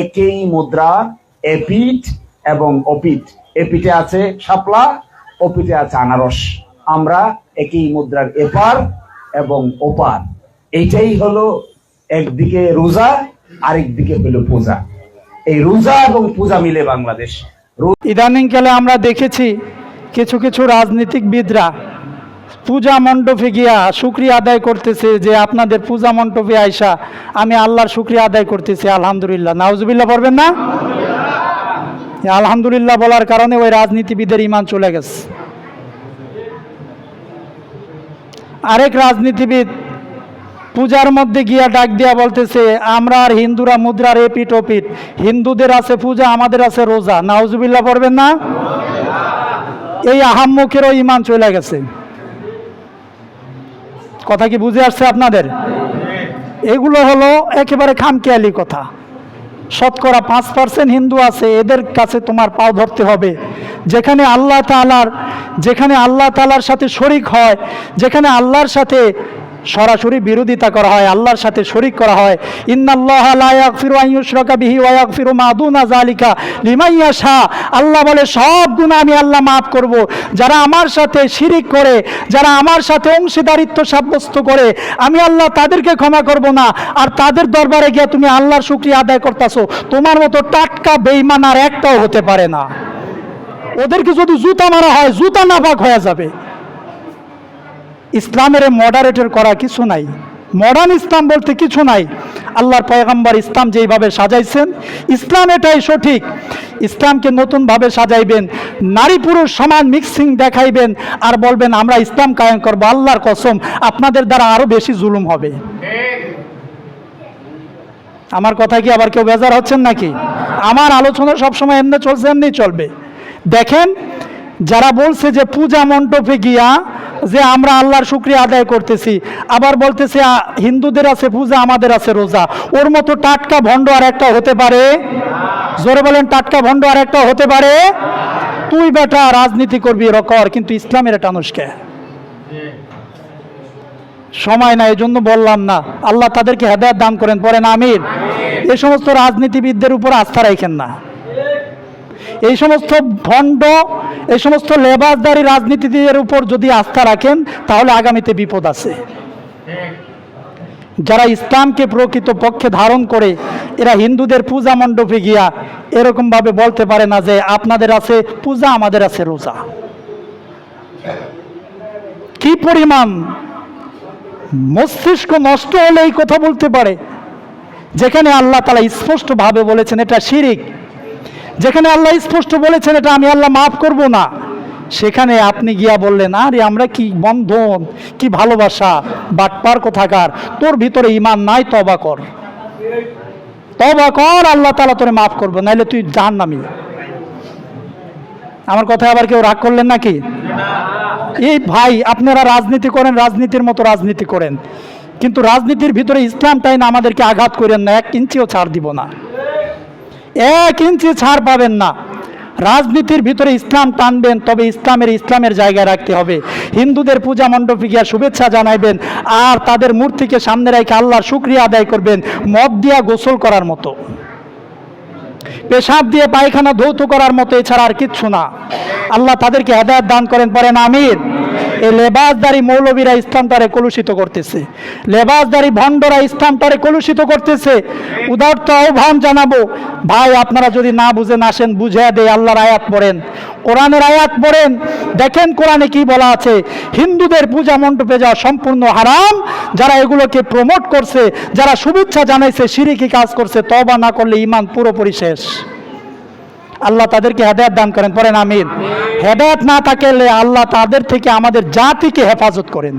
একই মুদ্রা এপিট এবং অপিট এপিটে আছে শাপলা অপিটে আছে আনারস। আমরা একই মুদ্রার এপার এবং ওপার। এইটাই হলো একদিকে রোজা, আরেকদিকে হলো পূজা। এই রোজা এবং পূজা মিলে বাংলাদেশ। ইদানিংকালে আমরা দেখেছি কিছু কিছু রাজনীতিকবিদরা পূজা মণ্ডপে গিয়া শুক্রিয়া আদায় করতেছে যে আপনাদের পূজা মণ্ডপে আইসা আমি আল্লাহর শুক্রিয়া আদায় করতেছি, আলহামদুলিল্লাহ। নাউজুবিল্লাহ পড়বেন না? আলহামদুলিল্লাহ বলার কারণে ওই রাজনীতিবিদের ইমান চলে গেছে। আরেক রাজনীতিবিদ পূজার মধ্যে গিয়া ডাক দিয়া বলতেছে, আমরা আর হিন্দুরা মুদ্রার এপিট ওপিট হিন্দুদের আছে পূজা, আমাদের আছে রোজা। নাউজুবিল্লাহ পড়বেন না? এই আহাম্মুখেরও ইমান চলে গেছে। কথা কি বুঝে আসছে আপনাদের? এগুলো হলো একেবারে খামকেয়ালি কথা। শতকরা পাঁচ পার্সেন্ট হিন্দু আছে, এদের কাছে তোমার পাও ধরতে হবে। যেখানে আল্লাহ তালার যেখানে আল্লাহ তালার সাথে শরিক হয়, যেখানে আল্লাহর সাথে সরাসরি বিরোধিতা করা হয়, আল্লাহর সাথে শরিক করা হয়। ইন্নাল্লাহ লা ইয়াগফিরু আন ইউশরাকা বিহি ওয়া ইয়াগফিরু মা দুনা যালিকা লিমান আল্লাহ বলে, সব গুনাহ আমি আল্লাহ মাফ করব। যারা আমার সাথে শিরিক করে, যারা আমার সাথে অংশীদারিত্ব সাব্যস্ত করে, আমি আল্লাহ তাদেরকে ক্ষমা করব না। আর তাদের দরবারে গিয়ে তুমি আল্লাহর শুকরিয়া আদায় করতেছো, তোমার মতো টাটকা বেঈমান আর একটাও হতে পারে না। ওদেরকে যদি জুতা মারা হয়, জুতা নাপাক হয়ে যাবে। ইসলামের মডারেটর করা কিছু নাই। মডার্ন ইসলাম বলতে কিছু নাই। আল্লাহর পয়গাম্বার ইসলাম যেইভাবে সাজাইছেন, ইসলাম এটাই সঠিক। ইসলামকে নতুনভাবে সাজাইবেন, নারী পুরুষ সমান মিক্সিং দেখাইবেন আর বলবেন, আমরা ইসলাম কায়েম করব, আল্লাহর কসম, আপনাদের দ্বারা আরও বেশি জুলুম হবে। আমার কথা কি আবার কেউ বেজার হচ্ছেন নাকি? আমার আলোচনা সবসময় এমনি চলছে, এমনি চলবে। দেখেন, যারা বলছে যে পূজা মণ্ডপে গিয়া যে আমরা আল্লাহর শুক্রিয়া আদায় করতেছি। আবার বলতেছে হিন্দুদের আছে পূজা, আমাদের আছে রোজা। ওর মতো টাটকা ভণ্ড আর একটা হতে পারে? জোরে বলেন, টাটকা ভণ্ড আর একটা হতে পারে? তুই বেটা রাজনীতি করবি এর কর, কিন্তু ইসলামের এটা অনুষ্কে সময় না এই জন্য বললাম না। আল্লাহ তাদেরকে হেদায়ত দান করেন পড়েন আমির এই সমস্ত রাজনীতিবিদদের উপর আস্থা রাখেন না। এই সমস্ত ভণ্ড, এই সমস্ত লেবাসদারি রাজনীতিদের উপর যদি আস্থা রাখেন, তাহলে আগামীতে বিপদ আছে। যারা ইসলামকে প্রকৃত পক্ষে ধারণ করে, এরা হিন্দুদের পূজা মণ্ডপে গিয়া এরকমভাবে বলতে পারে না যে আপনাদের আছে পূজা, আমাদের আছে রোজা। কি পরিমাণ মস্তিষ্ক নষ্ট হলে এই কথা বলতে পারে? যেখানে আল্লাহ তালা স্পষ্টভাবে বলেছেন, এটা শিরিক। যেখানে আল্লাহ স্পষ্ট বলেছেন এটা আমি আল্লাহ মাফ করব না, সেখানে আপনি গিয়া বললেন, আরে, আমরা কি বন্ধন, কি ভালোবাসা বাটপার কোথাকার? তোর ভিতরে ইমান নাই তবা কর। তবা কর, আল্লাহ তালা তোরে মাফ করব, নাইলে তুই জান নামি আমার কথা আবার কেউ রাগ করলেন নাকি? এই ভাই, আপনারা রাজনীতি করেন, রাজনীতির মতো রাজনীতি করেন। কিন্তু রাজনীতির ভিতরে ইসলামটাই না আমাদেরকে আঘাত করেন না, এক ইঞ্চিও ছাড় দিব না। এক ইঞ্চি ছাড় পাবেন না। রাজনীতির ভিতরে ইসলাম টানবেন, তবে ইসলামের ইসলামের জায়গায় রাখতে হবে। হিন্দুদের পূজা মণ্ডপে গিয়া শুভেচ্ছা জানাইবেন আর তাদের মূর্তিকে সামনে রেখে আল্লাহর শুক্রিয়া আদায় করবেন মদ দিয়া গোসল করার মতো। পেশাব দিয়ে পায়খানা ধৌত করার মতো এছাড়া আর কিচ্ছু না। আল্লাহ তাদেরকে হেদায়ত দান করেন পরেন আমির এই লেবাসদারি মৌলবীরা ইসলামটারে কলুষিত করতেছে। লেবাসদারি ভণ্ডরা ইসলামটারে কলুষিত করতেছে। উদার্ত আহ্বান জানাব, ভাই আপনারা যদি না বুঝেন, আসেন বুঝে দেয় আল্লাহর আয়াত পড়েন। কোরআনের আয়াত পড়েন, দেখেন কোরআনে কি বলা আছে, হিন্দুদের পূজা মণ্ডপে যাওয়া সম্পূর্ণ হারাম, যারা এগুলোকে প্রমোট করছে, যারা শুভেচ্ছা জানাইছে, সিরিকি কাজ করছে তবা না করলে ইমান পুরোপুরি শেষ। আল্লাহ তাদেরকে হেদায়ত দান করেন পরেন আমিন। হেদায়ত না থাকলে আল্লাহ তাদের থেকে আমাদের জাতিকে হেফাজত করেন।